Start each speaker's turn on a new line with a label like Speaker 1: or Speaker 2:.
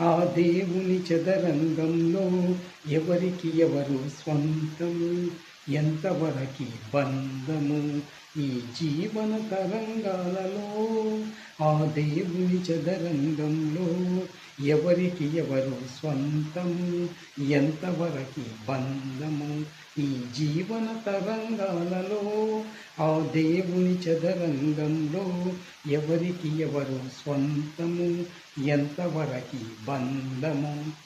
Speaker 1: ఆ దేవుని చదరంగంలో ఎవరికి ఎవరు స్వంతం? ఎంతవరకి బంధము ఈ జీవన తరంగాలలో? ఆ దేవుని చదరంగంలో ఎవరికి ఎవరు స్వంతము? ఎంతవరకు బంధము ఈ జీవన తరంగాలలో? ఆ దేవుని చదరంగంలో ఎవరికి ఎవరు స్వంతము? ఎంతవరకి బంధము?